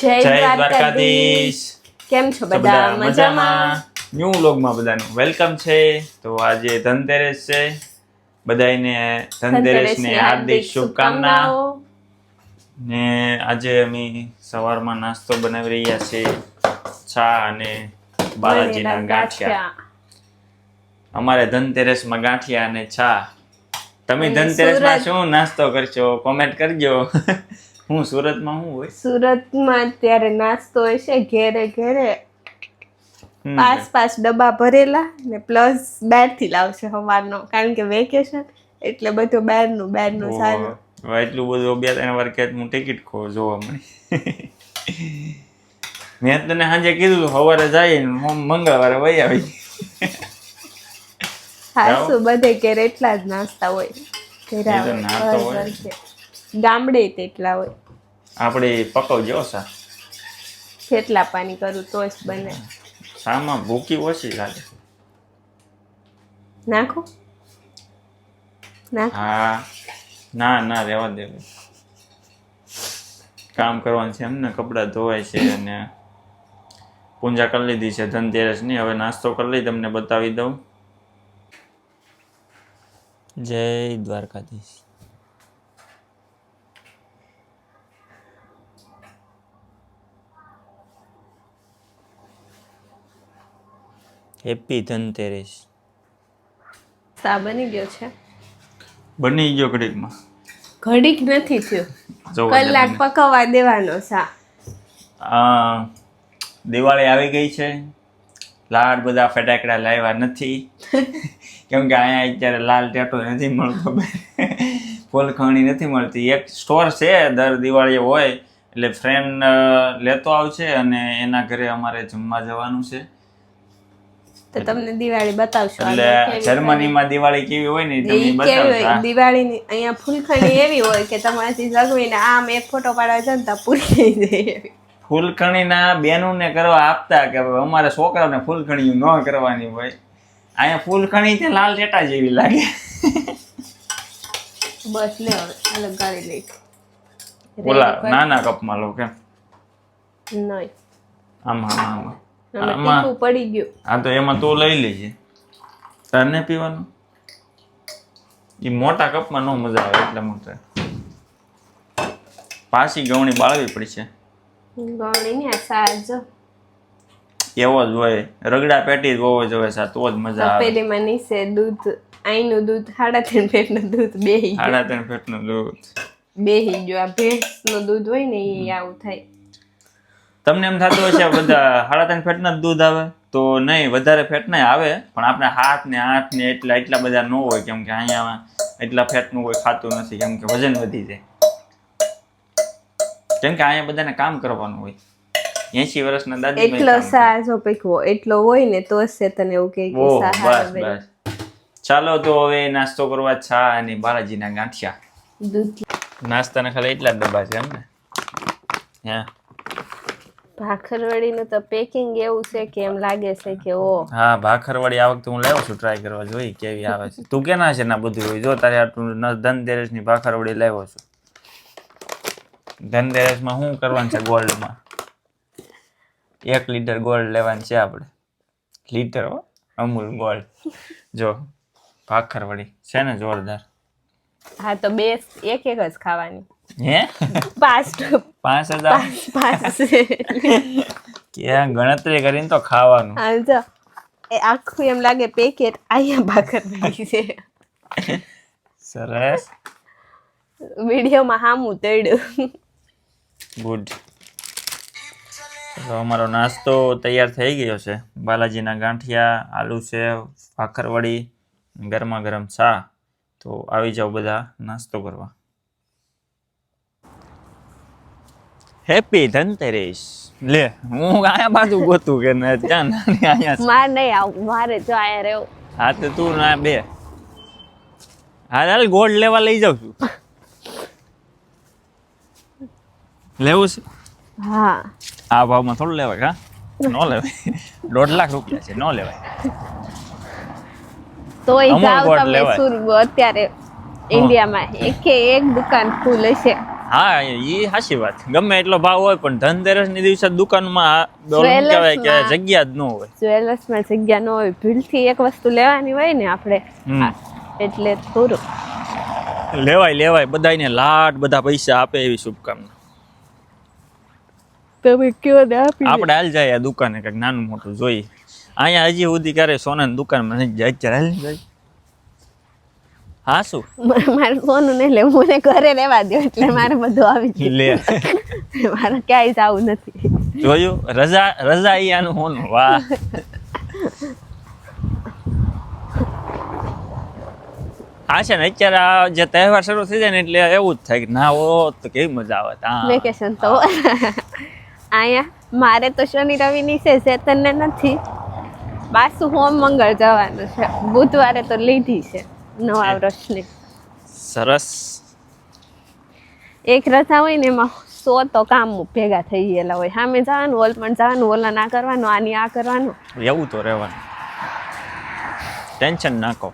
જય દ્વારકાધીશ. કેમ છો બધા? મજામાં? ન્યુ વ્લોગમાં બધાનું વેલકમ છે. તો આજે ધનતેરસ છે. બધાને ધનતેરસની હાર્દિક શુભકામનાઓ. ને આજે અમે સવારમાં નાસ્તો બનાવી રહ્યા છે. ચા અને બાલાજીના ગાંઠિયા. અમારે ધનતેરસમાં ગાંઠિયા અને ચા. તમે ધનતેરસમાં શું નાસ્તો કરશો? કોમેન્ટ કરજો. હું સુરતમાં હું હોય? સુરતમાં ત્યારે નાસ્તો હોય છે ઘેરે ઘેરે. પાંચ પાંચ ડબ્બા ભરેલા ને પ્લસ બહારથી લાવશે સવારનો કારણ કે વેકેશન એટલે બધું બહારનું બહારનું સારું. એટલું બધું બે ત્રણ વાર કે હું ટિકિટ ખો જોવા મળી. મેં તને સાંજે કીધું સવારે જાય મંગળવારે વહી આવી. હાસુ બધે ઘેર એટલા જ નાસ્તા હોય. ઘેરા એ હોય, ગામડે તેટલા હોય. આપણે પકવજો સા. જેટલા પાણી કરું તો જ બને. સામાં ભૂકી ઓછી લાગે. નાખો? નાખો. હા. ના ના રહેવા દે કામ કરવાનું છે એમને કપડાં ધોવાય છે અને પૂજા કરી લીધી છે ધનતેરસની. હવે નાસ્તો કરી લઈ તમને બતાવી દઉં. જય દ્વારકાધીશ. હેપી ધનતેરસ સા બની ગયો છે? બની ગયો ઘડીકમાં. ઘડીક નથી થયો. કલાક પકવવા દેવાનો સા. આ દિવાળી આવી ગઈ છે. લાડ બધા ફટાકડા લાવ્યા નથી. કેમ કે અહીંયા અત્યારે લાલ ટેટો નથી મળતો. ફૂલખણી નથી મળતી. એક સ્ટોર છે દર દિવાળીએ હોય. એટલે ફ્રેન્ડ લેતો આવશે અને એના ઘરે અમારે જમવા જવાનું છે. તો તમને દિવાળી બતાવશો એટલે જર્મનીમાં દિવાળી કેવી હોય ને. તમને બતાવશું દિવાળીની અહીંયા ફૂલખણી એવી હોય કે તમારાથી લગવીને આમ એક ફોટો પાડવા જાય ને તો પૂરી થઈ જાય. ફૂલખણીના બેનુને કરવા આપતા કે અમારા છોકરાઓને ફૂલખણી ન કરવાની હોય. અહીંયા ફૂલખણી તે લાલ ટેટા જેવી લાગે. બસ લે હવે અલગ ગાળી લઈ. ઓલા નાના કપમાં લો કેમ? નહીં. આમાં આમાં. આમાં પડી ગયું. હા તો એમાં તું લઈ લેજે. તને પીવાનું? એ મોટા કપમાં ન મજા આવે એટલે મોટા. પાછી ગવણી બાળવી ને સાજ એવો જ હોય. રગડા પેટી જ હોવો જોઈએ સા તો જ મજા આવે. તપેલીમાં નીચે દૂધ આઈનું દૂધ સાડા ત્રણ પેટનું દૂધ બેહી સાડા ત્રણ ફેટનું દૂધ. બેહી ગયો. આ ભેંસનું દૂધ હોય ને એ આવું થાય. તમને એમ થતું હશે બધા સાડા ત્રણ ફેટના જ દૂધ આવે? તો નહીં વધારે ફેટ નહીં આવે પણ આપણે હાથ ને આઠ ને એટલા એટલા બધા ન હોય કેમ કે અહીંયા એટલા ફેટનું કોઈ ખાતું નથી કેમ કે વજન વધી જાય. કેમ કે અહીંયા બધાને કામ કરવાનું હોય. એસી વર્ષના દાદી એટલો સા જો પીકવો એટલો હોય ને તો જ તને એવું કે બસ બસ. ચાલો તો હવે નાસ્તો કરવા છા અને બાલાજીના ગાંઠિયા. નાસ્તાના ખાલી એટલા જ ડબ્બા છે એમ ને? હા? ભાખરવડીનું તો પેકિંગ એવું છે કે એમ લાગે છે કે ઓ. હા ભાખરવડી આ વખતે હું લાવ્યો છું ટ્રાય કરવા જોઈ કેવી આવે છે. તું કેના છે ના બધું હોય? જો તારે આટલું ધનતેરસની ભાખરવડી લાવ્યો છું. ધનતેરસમાં શું કરવાનું છે ગોલ્ડમાં? એક લીટર ગોલ્ડ લેવાનું છે આપણે લીટર હો અમૂલ ગોલ્ડ. જો ભાખરવડી છે ને જોરદાર. હા તો બે એક એક જ ખાવાની. હે? પાંચ પાંચ હજાર? પાંચ ક્યાં ગણતરી કરીને તો ખાવાનું. હા જો. એ આખું એમ લાગે પેકેટ અહીંયા ભાખરવડી છે. સરસ. વિડીયોમાં હામું તળ્યું ગુડ તો અમારો નાસ્તો તૈયાર થઈ ગયો છે. બાલાજીના ગાંઠિયા આલુ છે ભાખરવડી ગરમા ગરમ ચા. તો આવી જાઓ બધા નાસ્તો કરવા. હેપી ધનતેરસ લે હું આયા બાજુ ગોતું કે ના ત્યાં નાની આયા. મારે નહીં આવું મારે જો આયા રહેવું. હા તો તું ના બે. હા હાલ ગોળ લેવા લઈ જાઉં છું. લેવું છે? હા. આ ભાવમાં થોડું લેવાય હા? ન લેવાય. દોઢ લાખ રૂપિયા છે ન લેવાય. તો જાવ તમે. અત્યારે ઇન્ડિયામાં એકે એક દુકાન ફૂલ હશે હા એ સાચી વાત. ગમે એટલો ભાવ હોય પણ ધનતેરસની દિવસે દુકાનમાં કહેવાય કે જગ્યા જ ન હોય. જ્વેલર્સમાં જગ્યા ન હોય. ભૂલથી એક વસ્તુ લેવાની હોય ને આપણે. એટલે થોડું લેવાય લેવાય. બધાને લાટ બધા પૈસા આપે એવી શુભકામના. તમે કયો ને આપી આપણે હાલ જાય આ દુકાને કંઈક નાનું મોટું જોઈએ. અહીંયા હજી સુધી ક્યારે સોનાની દુકાનમાં નથી જાય અત્યારે હાલ જાય હા શું મારે સોનું નહીં લેવું મને ઘરે રહેવા દો એટલે મારે બધું આવી ગયું લે. મારે ક્યાંય જવું નથી. જોયું? રજા રજા અહીંયાનું હોનું વાહ. હા છે ને અત્યારે આ જે તહેવાર શરૂ થઈ જાય ને એટલે એવું જ થાય કે ના હો તો કેવી મજા આવે. હા વેકેશન તો. અહીંયા મારે તો શનિ રવિની છે ચેતનને નથી. બાસુ હોમ મંગળ જવાનું છે. બુધવારે તો લીધી છે. નવા વર્ષની સરસ. એક રથા હોય ને એમાં સો તો કામ ભેગા થઈ ગયેલા હોય. સામે જવાનું ઓલ પણ જવાનું ઓલા ના કરવાનું આની આ કરવાનું. એવું તો રહેવાનું. ટેન્શન નાખો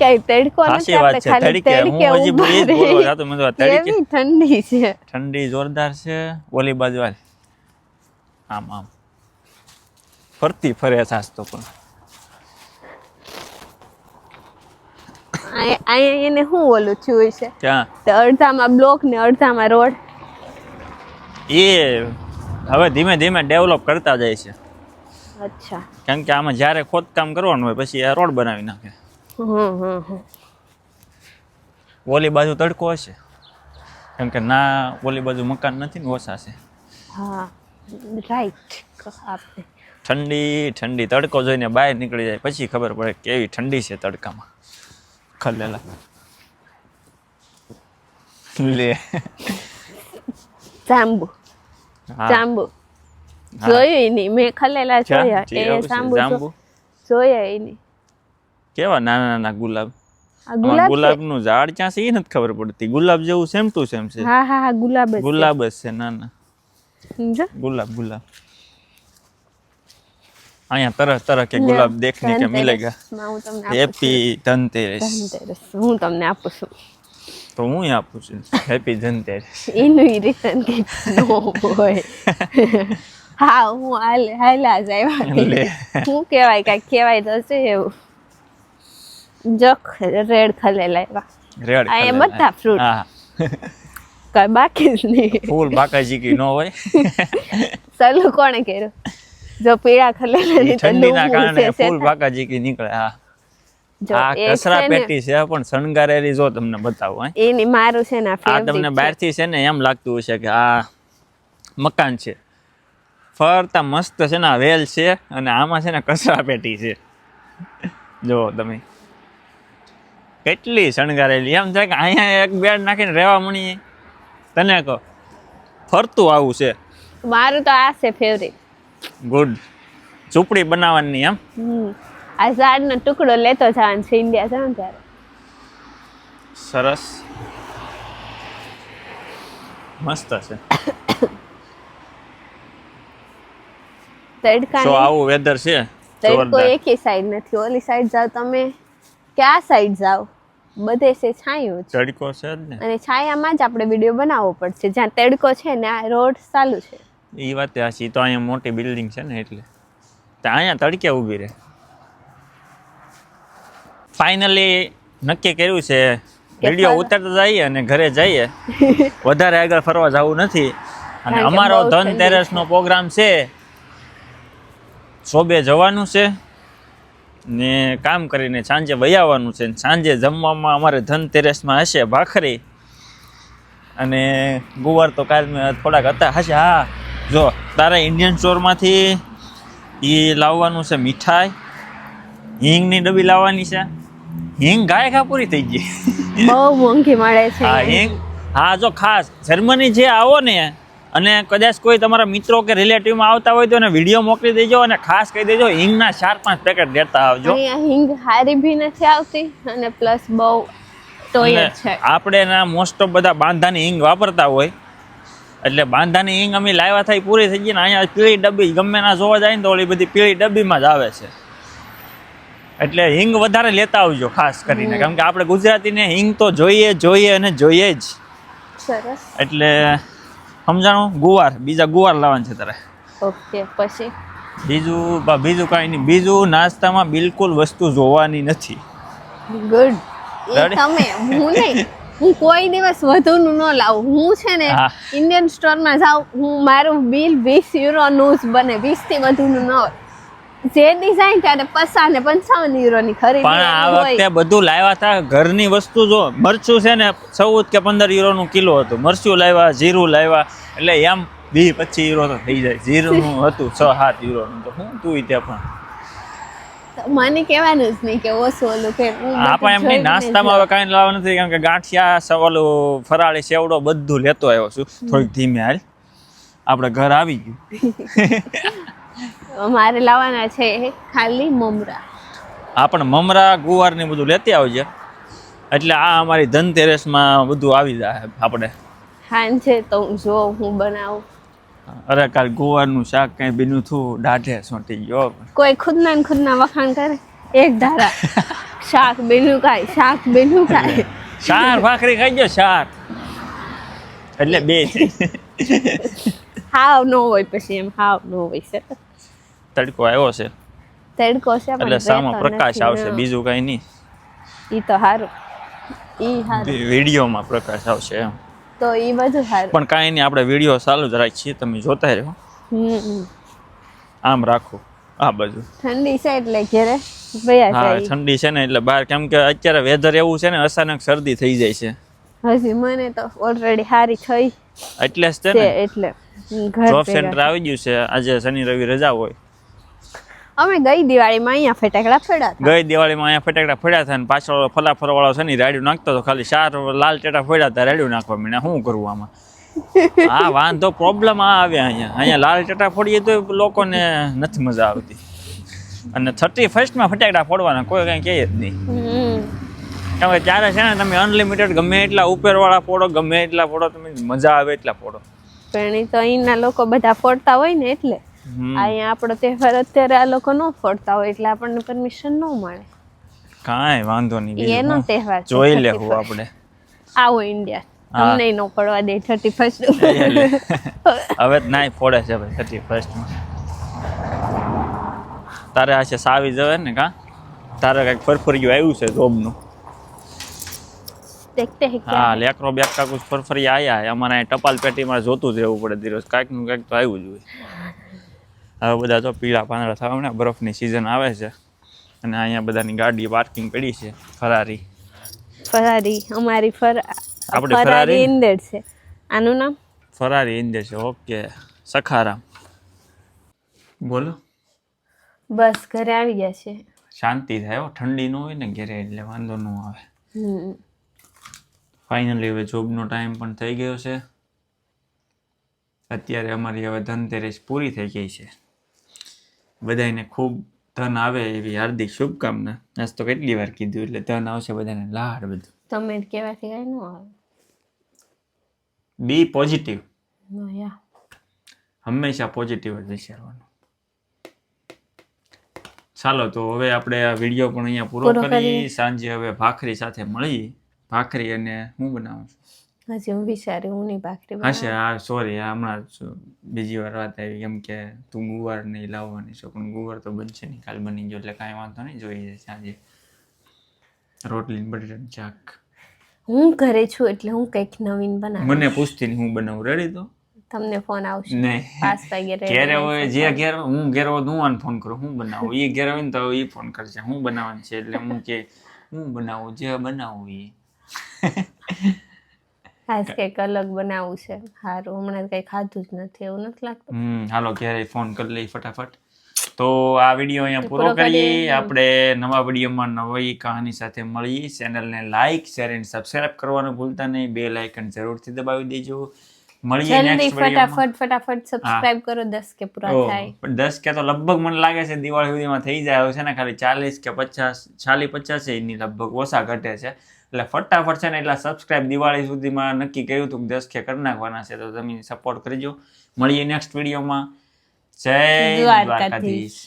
કઈ તડકો નથી વાત છે. તડકે હું હજી તડકે એ જ ઊભા બોલવા રહી. જાતો મેં તડકે ઠંડી છે. ઠંડી જોરદાર છે. ઓલી બાજુ આમ આમ. ફરતી ફરે સાસ તો પણ. અહીંયા એને શું ઓલું થયું છે? તો અડધામાં બ્લોક ને અડધામાં રોડ એ હવે ધીમે ધીમે ડેવલપ કરતા જાય છે. અચ્છા. કેમ કે આમાં જ્યારે ખોદકામ કરવાનું હોય પછી આ રોડ બનાવી નાખે. ઓલી બાજુ તડકો હશે. કેમ કે ના ઓલી બાજુ મકાન નથી ને ઓછા છે. હા રાઈટ ઠંડી ઠંડી તડકો જોઈને બહાર નીકળી જાય. પછી ખબર પડે કેવી ઠંડી છે તડકામાં. ખલેલા લે જાંબુ જાંબુ જોયું નહીં મેં ખલેલા જોયા એ જાંબુ જોયા એ નહીં કેવા નાના નાના ગુલાબ ગુલાબનું ઝાડ ક્યાં છે? એ નથી ખબર પડતી. ગુલાબ જેવું સેમ ટુ સેમ છે. હા હા હા ગુલાબ ગુલાબ જ છે નાના ગુલાબ ગુલાબ. અહીંયા તરહ તરફ કે ગુલાબ દેખને કે મિલેગા. હેપી ધનતેરસ. ધનતેરસ. હું તમને આપું છું. તો હું આપું છું. હેપી ધનતેરસ. એનું રિટર્ન કે નો હોય. હા હું હાલ હાલા જ આવ્યા. હું કહેવાય કાંઈ કહેવાય તો છે એવું. જખ રેડ ખલે લાવ્યા રેડ આ એમ બધા ફ્રૂટ કાંઈ બાકી નહીં. ફૂલ બાકાજી કી નો હોય. સલું કોણે કર્યું? જો પીળા ઠંડીના કારણે ફૂલ બાકાજી કી નીકળે હા. આ કસરા પેટી છે પણ શણગારેલી જો તમને બતાવું હે. એની મારું છે ને આ તમને બહારથી છે ને એમ લાગતું હશે કે આ મકાન છે. ફરતા મસ્ત છે ને વેલ છે અને આમાં છે ને કસરા પેટી છે. જો તમે. કેટલી શણગારેલી એમ થાય કે અહીંયા એક બેડ નાખીને રહેવા મળીએ. તને કહો ફરતું આવું છે. મારું તો આ છે ફેવરિટ ગુડ ઝૂંપડી બનાવવાની એમ? આ ઝાડનો ટુકડો લેતો જવાનું છે ઇન્ડિયા જવાનું ત્યારે. સરસ. મસ્ત છે. તડકા તો આવું વેધર છે તડકો એક સાઈડ નથી. ઓલી સાઈડ જાવ તમે. ક્યાં સાઈડ જાવ બધે છે છાંયો છે તડકો છે અને છાયામાં જ આપણે વીડિયો બનાવવો પડશે. જ્યાં તડકો છે ને આ રોડ ચાલુ છે. એ વાત હાચી તો અહીંયા મોટી બિલ્ડિંગ છે ને એટલે. તો અહીંયા તડકે ઊભી રહે. ફાઇનલી નક્કી કર્યું છે વીડિયો ઉતરતા જઈએ અને ઘરે જઈએ. વધારે આગળ ફરવા જવું નથી. અને અમારો ધનતેરસનો પ્રોગ્રામ છે. સોબે જવાનું છે. ને કામ કરીને સાંજે વહી આવવાનું છે. સાંજે જમવામાં અમારે ધનતેરસમાં હશે ભાખરી. અને ગુવાર તો કાલ મેં થોડાક હતા. હશે હા. જો તારે ઇન્ડિયન સ્ટોરમાંથી એ લાવવાનું છે મીઠાઈ. હિંગની ડબ્બી લાવવાની છે. હિંગ ગાય ખા પૂરી થઈ ગઈ. બહુ મોંઘી મળે છે. હા હિંગ. હા જો ખાસ જર્મની જે આવો ને અને કદાચ કોઈ તમારા મિત્રો કે રિલેટિવમાં આવતા હોય તો એને વીડિયો મોકલી દેજો અને ખાસ કહી દેજો હિંગના ચાર પાંચ પેકેટ લેતા આવજો. હિંગ હારી ભી નથી આવતી અને પ્લસ બહુ ટોય છે. આપણે ના મોસ્ટ ઓફ બધા બાંધાની હિંગ વાપરતા હોય. એટલે બાંધાની હિંગ અમે લાવ્યા થાય પૂરી થઈ ગઈ ને અહીંયા પીળી ડબ્બી ગમે ના જોવા જાય ને તો ઓલી બધી પીળી ડબ્બીમાં જ આવે છે. એટલે હિંગ વધારે લેતા આવજો ખાસ કરીને કારણ કે આપણે ગુજરાતીને હિંગ તો જોઈએ જોઈએ અને જોઈએ જ. સરસ. એટલે સમજાણું? ગુવાર બીજા ગુવાર લાવવાના છે તારે. ઓકે પછી? બીજું બીજું કાંઈ નહીં. બીજું નાસ્તામાં બિલકુલ વસ્તુ જોવાની નથી. ગુડ તમે હું નહીં. હું કોઈ દિવસ વધુનું ન લાવું. હું છે ને ઇન્ડિયન ઇન્ડિયન સ્ટોરમાં જાઉં હું મારું બિલ વીસ યુરોનું જ બને વીસથી વધુનું ન હોય. જે ડિઝાઇન ત્યારે પચાસ ને પંચાવન યુરોની ખરીદી પણ આ વખતે બધું લાવ્યા હતા. ઘરની વસ્તુ જો મરચું છે ને ચૌદ કે પંદર યુરોનું કિલો હતું. મરચું લાવ્યા જીરું લાવ્યા એટલે એમ વીસ પચીસ યુરો તો થઈ જાય. જીરુંનું હતું છ સાત યુરોનું તો. હું તું ત્યાં પણ. મને કહેવાનું જ નહીં કે ઓછું ઓલું કે હું આપણે એમ નહીં નાસ્તામાં હવે કાંઈ લાવવા નથી કારણ કે ગાંઠિયા સવાલું ફરાળી સેવડો બધું લેતો આવ્યો છું. થોડીક ધીમે હાલ. આપણે ઘર આવી ગયું. મારે લાવવાના છે ખાલી મમરા. આપણે પણ મમરા ગુવાર ને બધું લેતી આવજે. એટલે આ અમારી ધનતેરસમાં બધું આવી જાય આપણે. સાંજે તો હું જો હું બનાવું. અરે કાલ ગોવાનું શાક કઈ બીનું થયું દાઢે સોંટી ગયો. કોઈ ખુદના ને ખુદના વખાણ કરે. એક ધારા. શાક બીનું કાય શાક બીનું કાય શાર ભાખરી ખાઈ ગયો શાર એટલે બે હાવ નો હોય પછી એમ હાવ નો હોય છે. તડકો આવ્યો છે. તડકો છે એટલે સામો પ્રકાશ આવશે બીજું કઈ નહીં. ઈ તો હારું. ઈ હારું. વિ- વિડીયોમાં પ્રકાશ આવશે એમ. તો એ બધું સારું. પણ કાંઈ નહીં આપણે વીડિયો ચાલુ જ રાખીએ તમે જોતા રહો. આમ રાખો આ બધું ઠંડી છે એટલે ઘેરે હા ઠંડી છે ને એટલે બહાર કેમ કે અત્યારે વેધર એવું છે ને અચાનક શરદી થઈ જાય છે. હજી મને તો ઓલરેડી સારી થઈ એટલે જ છે ને. એટલે. જોબ સેન્ટર આવી ગયું છે આજે શનિ રવિ રજા હોય. અમે ગઈ દિવાળીમાં અહીંયા ફટાકડા ફોડ્યા ગઈ દિવાળીમાં અહીંયા ફટાકડા ફોડ્યા હતા ને પાછળ ફલાફર વાળો છે ને રાડ્યું નાખતો હતો. ખાલી ચાર લાલ ટેટા ફોડ્યા હતા રાડ્યું નાખવા મીને શું કરવું આમાં? હા વાંધો પ્રોબ્લેમ આ આવે અહીંયા. અહીંયા લાલ ટેટા ફોડીએ તો લોકોને નથી મજા આવતી. અને થર્ટી ફર્સ્ટમાં ફટાકડા ફોડવાના કોઈ કાંઈ કહે જ નહીં. તમે કે ત્યારે છે ને તમે અનલિમિટેડ ગમે એટલા ઉપરવાળા ફોડો ગમે એટલા ફોડો તમે મજા આવે એટલા ફોડો. પણ એ તો અહીંના લોકો બધા ફોડતા હોય ને એટલે. અહીંયા આપણો તહેવાર અત્યારે આ લોકો ન ફરતા હોય એટલે આપણને પરમિશન ન મળે. કાંઈ વાંધો નહીં એનો તહેવાર જોઈ 31st. લેવું આપણે. આવો ઇન્ડિયા. અમને ન પડવા દે થર્ટી ફર્સ્ટ હવે જ નાય ફોડે છે ભાઈ થર્ટી ફર્સ્ટમાં તારે આ છે સાવી જવે ને કા? તારે કંઈક ફરફરિયું આવ્યું છે જોબનું. દેખતે હે હા લેકરો બેક કુછ ફરફરી આયા અમારે ટપાલ પેટીમાં જોતું જ રહેવું પડે દિવસ. કાંઈકનું કાંઈક તો આવ્યું જ હોય. હવે બધા તો પીળા પાંદડા થવા ને બરફની સિઝન આવે છે. અને અહીંયા બધાની ગાડી પાર્કિંગ પડી છે ફરારી. ફરારી અમારી ફર આપણે ફરારી? ઇન્દર છે. આનું નામ? ફરારી ઇન્દર છે ઓકે. સખારામ. બોલો. બસ ઘરે આવી ગયા છે. શાંતિ થાય હો ઠંડી ન હોય ને ઘરે એટલે વાંધો ન આવે. ફાઇનલી હવે જોબનો ટાઈમ પણ થઈ ગયો છે. અત્યારે અમારી હવે ધનતેરસ પૂરી થઈ ગઈ છે. બધાને ખૂબ ધન આવે એવી હાર્દિક શુભકામના. આજ તો કેટલી વાર કીધું એટલે ધન આવશે બધાને લાડ બધું. તમે કહેવાથી કઈ ન આવે. બી પોઝિટિવ હંમેશા પોઝિટિવ જ વિચારવાનું. ચાલો તો હવે આપણે આ વીડિયો પણ અહીંયા પૂરો પૂરો કરી સાંજે હવે ભાખરી સાથે મળી ભાખરી અને હું બનાવું છું? હજી હું વિચારી હું નહીં ભાખરી હશે હા સોરી હમણાં બીજી વાર વાત આવી કેમ કે તું ગુવાર નહીં લાવવાની છો પણ ગુવાર તો બનશે નહીં કાલ બની ગયો એટલે કાંઈ વાંધો નહીં જોઈ જશે આજે. રોટલી બટેટા ચાક હું ઘરે છું એટલે હું કંઈક નવીન બનાવું. મને પૂછતી નહીં હું બનાવું રેડી તો? તમને ફોન આવશે. નહીં. પાંચ વાગે ઘેરે હોય જે ઘેર હું ઘેર હોય હું આને ફોન કરું હું બનાવું? એ ઘેર હોય ને તો એ ફોન કરશે હું બનાવવાનું છે એટલે હું કે હું બનાવું જે બનાવું એ આજ કંઈક અલગ બનાવવું છે. સારું હમણાં કંઈ ખાધું જ નથી એવું નથી લાગતું. હમ હાલો ક્યારે ફોન કરી લઈ ફટાફટ. તો આ વીડિયો અહીંયા પૂરો કરીએ. આપણે નવા વિડીયોમાં નવી કહાની સાથે મળીએ. ચેનલને લાઈક શેર એન્ડ સબસ્ક્રાઇબ કરવાનું ભૂલતા નહીં. બે લાઇકન જરૂરથી દબાવી દેજો. મળીએ નેક્સ્ટ ફટાફટ ફટાફટ સબસ્ક્રાઇબ કરો. દસ કે પૂરા થાય. પણ દસ કે તો લગભગ મને લાગે છે દિવાળી સુધીમાં થઈ જાય. છે ને ખાલી ચાલીસ કે પચાસ ચાલીસ પચાસ એની લગભગ ઓછા ઘટે છે. એટલે ફટાફટ છે ને એટલા સબસ્ક્રાઇબ દિવાળી સુધીમાં નક્કી કર્યું હતું કે દસ કે કરી નાખવાના છે તો તમે સપોર્ટ કરજો. મળીએ નેક્સ્ટ વિડીયોમાં જય દ્વારકાધીશ. દ્વારકાધીશ.